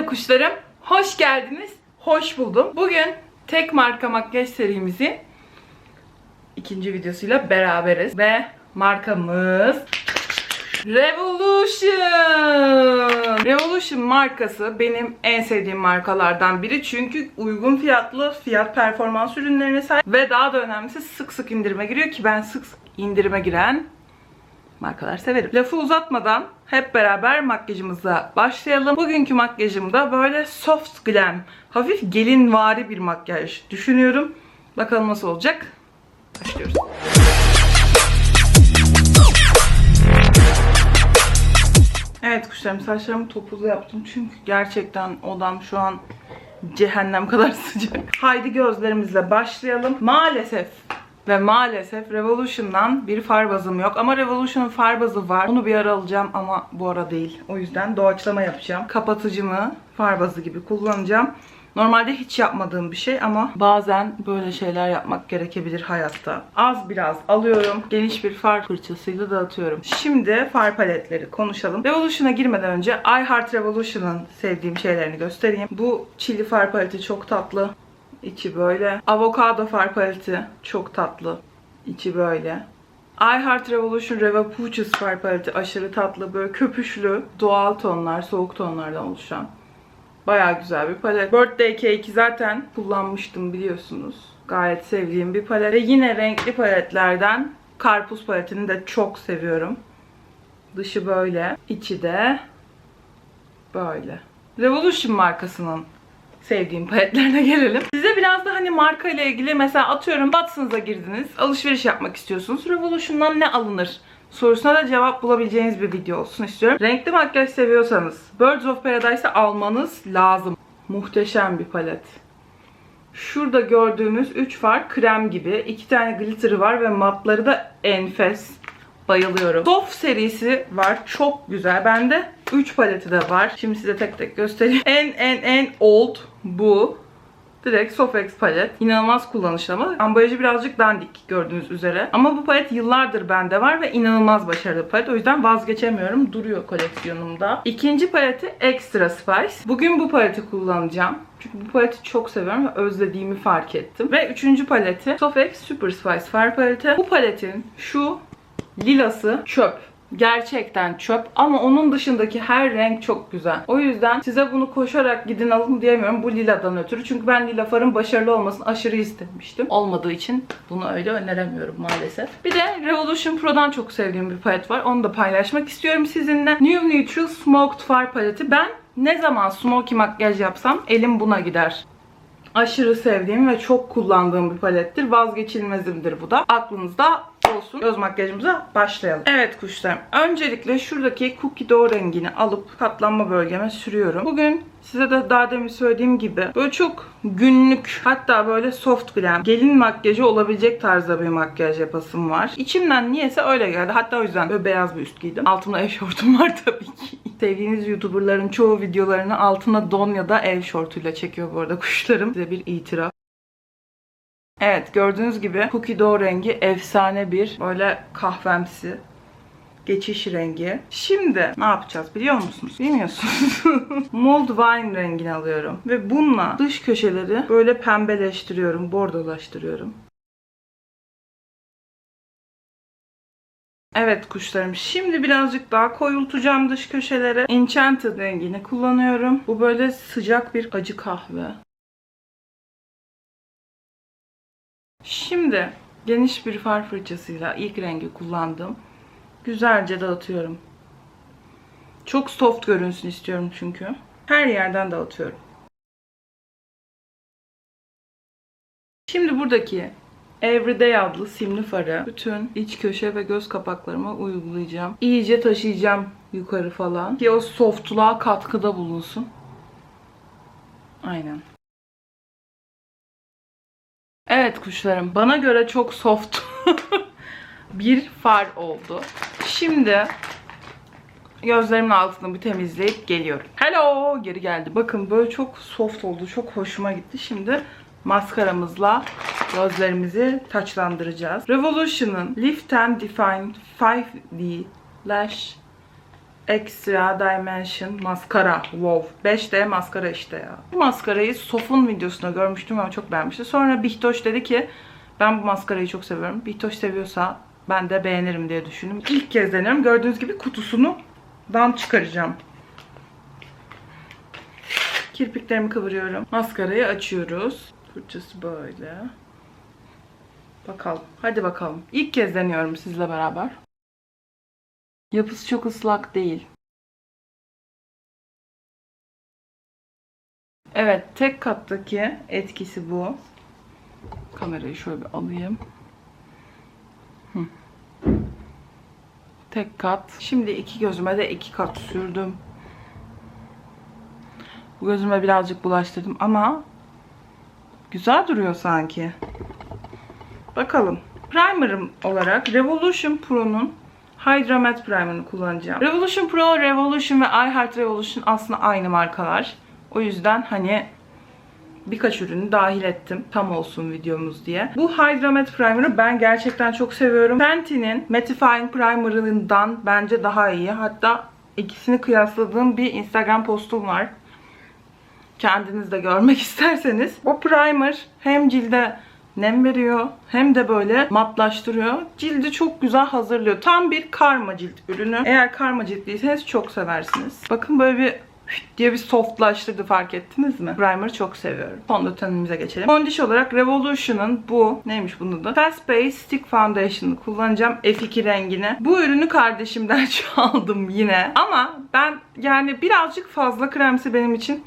Hello kuşlarım, hoş geldiniz, hoş buldum. Bugün tek marka makyaj serimizi ikinci videosuyla beraberiz ve markamız Revolution. Revolution markası benim en sevdiğim markalardan biri çünkü uygun fiyatlı fiyat performans ürünlerine sahip ve daha da önemlisi sık sık indirime giriyor ki ben sık sık indirime giren markalar severim. Lafı uzatmadan hep beraber makyajımıza başlayalım. Bugünkü makyajımda böyle soft glam, hafif gelinvari bir makyaj düşünüyorum. Bakalım nasıl olacak. Başlıyoruz. Evet kuşlarım saçlarımı topuzlu yaptım çünkü gerçekten odam şu an cehennem kadar sıcak. Haydi gözlerimizle başlayalım. Maalesef ve maalesef Revolution'dan bir far bazım yok. Ama Revolution'un far bazı var. Onu bir ara alacağım ama bu ara değil. O yüzden doğaçlama yapacağım. Kapatıcımı far bazı gibi kullanacağım. Normalde hiç yapmadığım bir şey ama bazen böyle şeyler yapmak gerekebilir hayatta. Az biraz alıyorum. Geniş bir far fırçasıyla dağıtıyorum. Şimdi far paletleri konuşalım. Revolution'a girmeden önce I Heart Revolution'ın sevdiğim şeylerini göstereyim. Bu çili far paleti çok tatlı. İçi böyle. Avokado far paleti çok tatlı. İçi böyle. I Heart Revolution Reva Peaches far paleti aşırı tatlı. Böyle köpüşlü, doğal tonlar, soğuk tonlardan oluşan. Bayağı güzel bir palet. Birthday Cake'i zaten kullanmıştım biliyorsunuz. Gayet sevdiğim bir palet. Ve yine renkli paletlerden karpuz paletini de çok seviyorum. Dışı böyle. içi de böyle. Revolution markasının sevdiğim paletlerine gelelim. Size biraz da hani marka ile ilgili mesela atıyorum Watson's'a girdiniz. Alışveriş yapmak istiyorsunuz. Revolution'dan ne alınır? sorusuna da cevap bulabileceğiniz bir video olsun istiyorum. Renkli makyaj seviyorsanız Birds of Paradise'ı almanız lazım. Muhteşem bir palet. Şurada gördüğünüz 3 far krem gibi. 2 tane glitter'ı var ve matları da enfes. Bayılıyorum. Soft serisi var. Çok güzel. Bende 3 paleti de var. Şimdi size tek tek göstereyim. En en en old bu. Direkt Sofex palet. İnanılmaz kullanışlı ama ambalajı birazcık dandik gördüğünüz üzere. Ama bu palet yıllardır bende var ve inanılmaz başarılı palet. O yüzden vazgeçemiyorum. Duruyor koleksiyonumda. İkinci paleti Extra Spice. Bugün bu paleti kullanacağım. Çünkü bu paleti çok seviyorum ve özlediğimi fark ettim. Ve üçüncü paleti Sofex Super Spice Far paleti. Bu paletin şu lilası çöp. Gerçekten çöp ama onun dışındaki her renk çok güzel. O yüzden size bunu koşarak gidin alın diyemiyorum bu liladan ötürü. Çünkü ben lila farın başarılı olmasını aşırı istemiştim. Olmadığı için bunu öyle öneremiyorum maalesef. Bir de Revolution Pro'dan çok sevdiğim bir palet var. Onu da paylaşmak istiyorum sizinle. New Neutral Smoked Far paleti. Ben ne zaman smoky makyaj yapsam elim buna gider aşırı sevdiğim ve çok kullandığım bir palettir. Vazgeçilmezimdir bu da. Aklınızda olsun. Göz makyajımıza başlayalım. Evet kuşlarım. Öncelikle şuradaki Cookie Dough rengini alıp katlanma bölgeme sürüyorum. Bugün size de daha demin söylediğim gibi böyle çok günlük hatta böyle soft glam gelin makyajı olabilecek tarzda bir makyaj yapasım var. İçimden niyeyse öyle geldi. Hatta o yüzden böyle beyaz bir üst giydim. Altımda eşortum var tabii ki. Sevdiğiniz YouTuber'ların çoğu videolarını altına don ya da ev şortuyla çekiyor bu arada kuşlarım. Size bir itiraf. Evet gördüğünüz gibi Cookie Dough rengi efsane bir böyle kahvemsi geçiş rengi. Şimdi ne yapacağız biliyor musunuz? Bilmiyorsunuz. Mold Wine rengini alıyorum. Ve bununla dış köşeleri böyle pembeleştiriyorum, bordolaştırıyorum. Evet kuşlarım. Şimdi birazcık daha koyultacağım dış köşelere. Enchanted rengini kullanıyorum. Bu böyle sıcak bir acı kahve. Şimdi geniş bir far fırçasıyla ilk rengi kullandım. Güzelce dağıtıyorum. Çok soft görünsün istiyorum çünkü. Her yerden dağıtıyorum. Şimdi buradaki Everyday adlı simli farı bütün iç köşe ve göz kapaklarıma uygulayacağım. İyice taşıyacağım yukarı falan. Ki o softluğa katkıda bulunsun. Aynen. Evet kuşlarım bana göre çok soft bir far oldu. Şimdi gözlerimin altını bir temizleyip geliyorum. Hello geri geldi. Bakın böyle çok soft oldu. Çok hoşuma gitti. Şimdi maskaramızla gözlerimizi taçlandıracağız. Revolution'ın Lift and Define 5D Lash Extra Dimension Maskara. Wow. 5D maskara işte ya. Bu maskarayı Sof'un videosunda görmüştüm ama çok beğenmiştim. Sonra Bihtoş dedi ki ben bu maskarayı çok seviyorum. Bihtoş seviyorsa ben de beğenirim diye düşündüm. İlk kez deniyorum. Gördüğünüz gibi kutusunu dan çıkaracağım. Kirpiklerimi kıvırıyorum. Maskarayı açıyoruz. Fırçası böyle. Bakalım. Hadi bakalım. İlk kez deniyorum sizle beraber. Yapısı çok ıslak değil. Evet, tek kattaki etkisi bu. Kamerayı şöyle bir alayım. Hı. Tek kat. Şimdi iki gözüme de iki kat sürdüm. Bu gözüme birazcık bulaştırdım ama güzel duruyor sanki. Bakalım. Primer'ım olarak Revolution Pro'nun Hydra Matte Primer'ını kullanacağım. Revolution Pro, Revolution ve iHeart Revolution aslında aynı markalar. O yüzden hani birkaç ürünü dahil ettim. Tam olsun videomuz diye. Bu Hydra Matte Primer'ı ben gerçekten çok seviyorum. Fenty'nin Mattifying Primer'ından bence daha iyi. Hatta ikisini kıyasladığım bir Instagram postum var. Kendiniz de görmek isterseniz. O primer hem cilde nem veriyor hem de böyle matlaştırıyor. Cildi çok güzel hazırlıyor. Tam bir karma cilt ürünü. Eğer karma ciltliyseniz çok seversiniz. Bakın böyle bir diye bir softlaştırdı fark ettiniz mi? Primer'ı çok seviyorum. Fondötenimize geçelim. Condition olarak Revolution'ın bu neymiş bunun da? Fast Base Stick Foundation'ı kullanacağım. F2 rengini. Bu ürünü kardeşimden çaldım yine. Ama ben yani birazcık fazla kremsi benim için.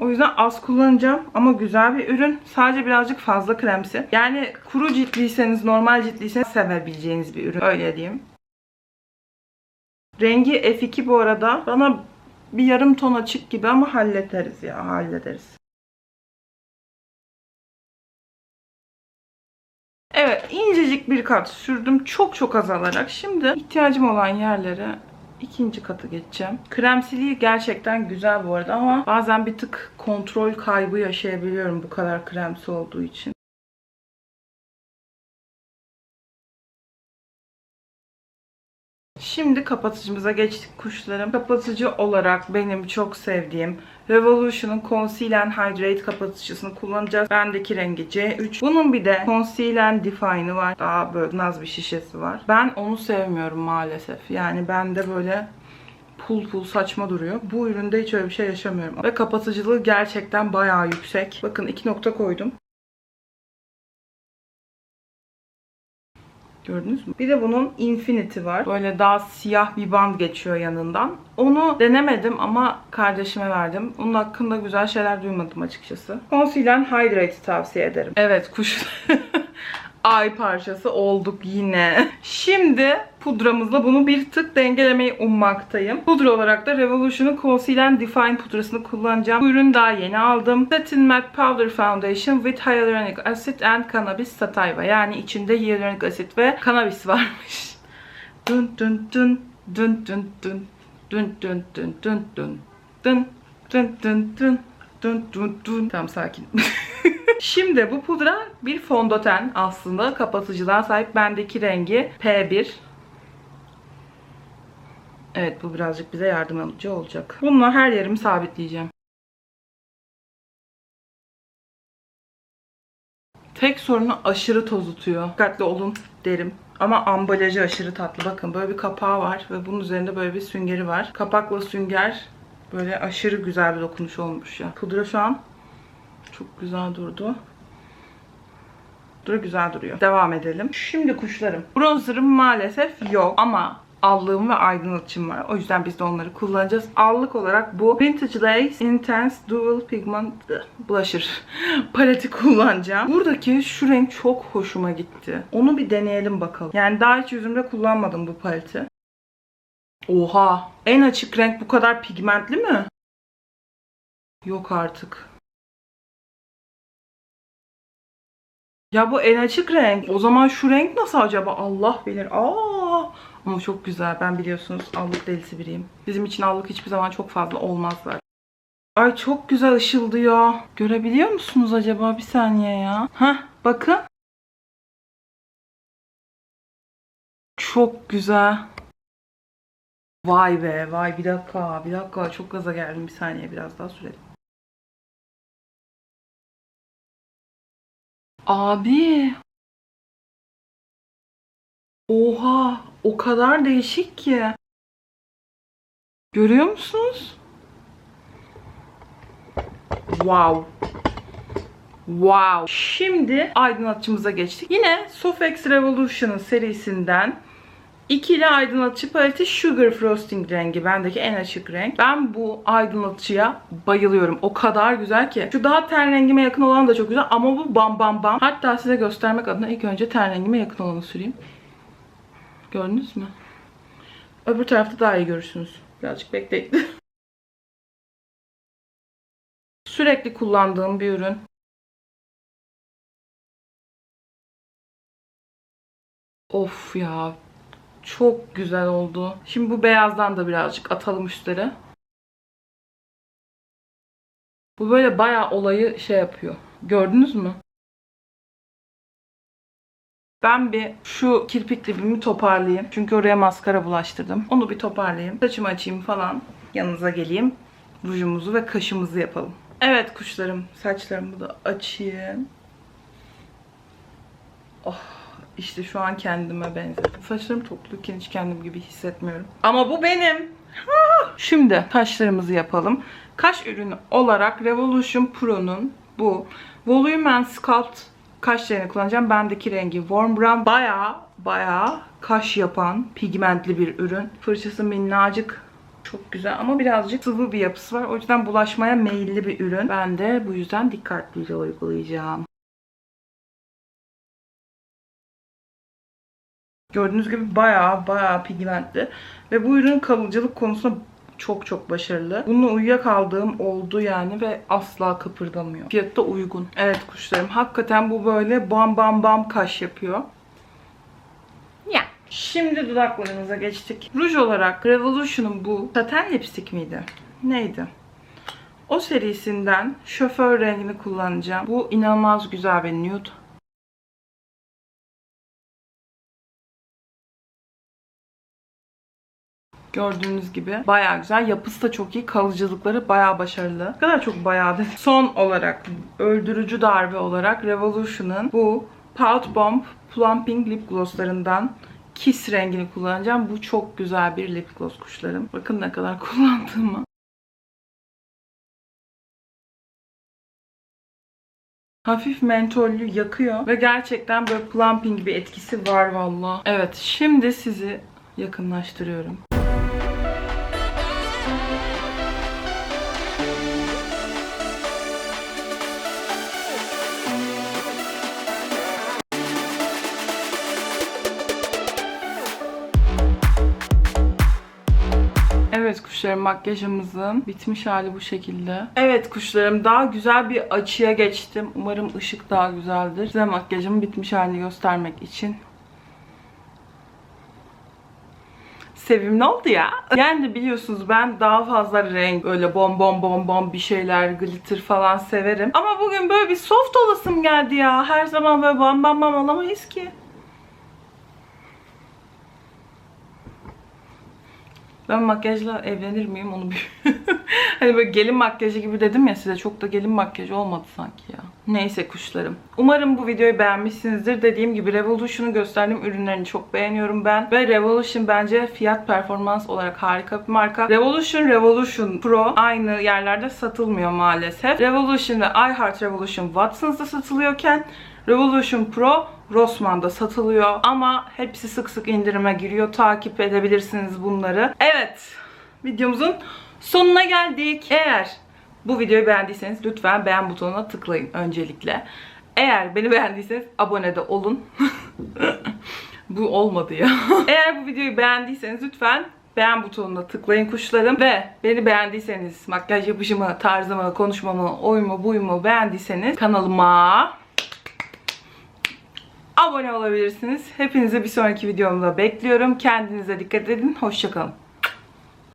O yüzden az kullanacağım ama güzel bir ürün. Sadece birazcık fazla kremsi. Yani kuru ciltliyseniz, normal ciltliyseniz sevebileceğiniz bir ürün. Öyle diyeyim. Rengi F2 bu arada. Bana bir yarım ton açık gibi ama hallederiz ya, hallederiz. Evet, incecik bir kat sürdüm. Çok çok azalarak. Şimdi ihtiyacım olan yerlere ikinci katı geçeceğim. Kremsiliği gerçekten güzel bu arada ama bazen bir tık kontrol kaybı yaşayabiliyorum bu kadar kremsi olduğu için. Şimdi kapatıcımıza geçtik kuşlarım. Kapatıcı olarak benim çok sevdiğim Revolution'un Conceal and Hydrate kapatıcısını kullanacağız. Bendeki rengi C3. Bunun bir de Conceal and Define'ı var. Daha böyle naz bir şişesi var. Ben onu sevmiyorum maalesef. Yani bende böyle pul pul saçma duruyor. Bu üründe hiç öyle bir şey yaşamıyorum. Ve kapatıcılığı gerçekten bayağı yüksek. Bakın iki nokta koydum. Gördünüz mü? Bir de bunun Infinity var. Böyle daha siyah bir band geçiyor yanından. Onu denemedim ama kardeşime verdim. Onun hakkında güzel şeyler duymadım açıkçası. Conceal and Hydrate tavsiye ederim. Evet kuş ay parçası olduk yine. Şimdi pudramızla bunu bir tık dengelemeyi ummaktayım. Pudra olarak da Revolution'un Conceal Define pudrasını kullanacağım. Bu ürünü daha yeni aldım. Satin Matte Powder Foundation with Hyaluronic Acid and Cannabis Sativa. Yani içinde hyaluronik asit ve cannabis varmış. Dun dun dun dun dun dun dun dun dun dun dun dun dun dun dun dun dun dun Tamam sakin. Şimdi bu pudra bir fondöten aslında kapatıcılığa sahip. Bendeki rengi P1. Evet bu birazcık bize yardımcı olacak. Bununla her yerimi sabitleyeceğim. Tek sorunu aşırı toz tutuyor. Dikkatli olun derim. Ama ambalajı aşırı tatlı. Bakın böyle bir kapağı var ve bunun üzerinde böyle bir süngeri var. Kapakla sünger böyle aşırı güzel bir dokunuş olmuş ya. Pudra şu an çok güzel durdu. Pudra güzel duruyor. Devam edelim. Şimdi kuşlarım. Bronzerım maalesef yok ama allığım ve aydınlatıcım var. O yüzden biz de onları kullanacağız. Allık olarak bu Vintage Lace Intense Dual Pigment Blusher paleti kullanacağım. Buradaki şu renk çok hoşuma gitti. Onu bir deneyelim bakalım. Yani daha hiç yüzümde kullanmadım bu paleti. Oha! En açık renk bu kadar pigmentli mi? Yok artık. Ya bu en açık renk. O zaman şu renk nasıl acaba? Allah bilir. Aa! Ama çok güzel. Ben biliyorsunuz allık delisi biriyim. Bizim için allık hiçbir zaman çok fazla olmazlar. Ay çok güzel ışıldıyor. Görebiliyor musunuz acaba? Bir saniye ya. Hah bakın. Çok güzel. Vay be vay bir dakika bir dakika çok gaza geldim bir saniye biraz daha sürelim. Abi. Oha o kadar değişik ki. Görüyor musunuz? Wow. Wow. Şimdi aydınlatıcımıza geçtik. Yine Sofx Revolution'ın serisinden ikili aydınlatıcı paleti Sugar Frosting rengi. Bendeki en açık renk. Ben bu aydınlatıcıya bayılıyorum. O kadar güzel ki. Şu daha ten rengime yakın olan da çok güzel ama bu bam bam bam. Hatta size göstermek adına ilk önce ten rengime yakın olanı süreyim. Gördünüz mü? Öbür tarafta daha iyi görürsünüz. Birazcık bekleyin. Sürekli kullandığım bir ürün. Of ya. Çok güzel oldu. Şimdi bu beyazdan da birazcık atalım üstlere. Bu böyle bayağı olayı şey yapıyor. Gördünüz mü? Ben bir şu kirpik dibimi toparlayayım. Çünkü oraya maskara bulaştırdım. Onu bir toparlayayım. Saçımı açayım falan. Yanınıza geleyim. Rujumuzu ve kaşımızı yapalım. Evet kuşlarım. Saçlarımı da açayım. Oh işte şu an kendime benzedim. Saçlarım topluyken hiç kendim gibi hissetmiyorum. Ama bu benim. Şimdi kaşlarımızı yapalım. Kaş ürünü olarak Revolution Pro'nun bu Volume and Sculpt kaşlarını kullanacağım. Bendeki rengi Warm Brown. Baya baya kaş yapan pigmentli bir ürün. Fırçası minnacık. Çok güzel ama birazcık sıvı bir yapısı var. O yüzden bulaşmaya meyilli bir ürün. Ben de bu yüzden dikkatlice uygulayacağım. Gördüğünüz gibi bayağı bayağı pigmentli. Ve bu ürün kalıcılık konusunda çok çok başarılı. Bununla uyuyakaldığım oldu yani ve asla kıpırdamıyor. Fiyatı da uygun. Evet kuşlarım hakikaten bu böyle bam bam bam kaş yapıyor. Ya. Şimdi dudaklarımıza geçtik. Ruj olarak Revolution'un bu saten lipstick miydi? Neydi? O serisinden şoför rengini kullanacağım. Bu inanılmaz güzel bir nude. Gördüğünüz gibi baya güzel. Yapısı da çok iyi. Kalıcılıkları baya başarılı. Ne kadar çok bayağı dedim. Son olarak öldürücü darbe olarak Revolution'ın bu Pout Bomb Plumping Lip Gloss'larından Kiss rengini kullanacağım. Bu çok güzel bir lip gloss kuşlarım. Bakın ne kadar kullandığımı. Hafif mentollü yakıyor ve gerçekten böyle plumping bir etkisi var valla. Evet şimdi sizi yakınlaştırıyorum. Evet kuşlarım makyajımızın bitmiş hali bu şekilde. Evet kuşlarım daha güzel bir açıya geçtim. Umarım ışık daha güzeldir. Size makyajımın bitmiş halini göstermek için. Sevimli oldu ya. Yani de biliyorsunuz ben daha fazla renk, öyle bom bom bom bom bir şeyler, glitter falan severim. Ama bugün böyle bir soft olasım geldi ya. Her zaman böyle bam bam bam olamayız ki. Ben makyajla evlenir miyim onu bir... hani böyle gelin makyajı gibi dedim ya size çok da gelin makyajı olmadı sanki ya. Neyse kuşlarım. Umarım bu videoyu beğenmişsinizdir. Dediğim gibi Revolution'u gösterdiğim ürünlerini çok beğeniyorum ben. Ve Revolution bence fiyat performans olarak harika bir marka. Revolution, Revolution Pro aynı yerlerde satılmıyor maalesef. Revolution ve iHeart Revolution Watson's'da satılıyorken Revolution Pro Rossmann'da satılıyor ama hepsi sık sık indirime giriyor. Takip edebilirsiniz bunları. Evet, videomuzun sonuna geldik. Eğer bu videoyu beğendiyseniz lütfen beğen butonuna tıklayın öncelikle. Eğer beni beğendiyseniz abone de olun. bu olmadı ya. Eğer bu videoyu beğendiyseniz lütfen beğen butonuna tıklayın kuşlarım. Ve beni beğendiyseniz, makyaj yapışımı, tarzımı, konuşmamı, oyumu, buyumu beğendiyseniz kanalıma abone olabilirsiniz. Hepinizi bir sonraki videomda bekliyorum. Kendinize dikkat edin. Hoşçakalın.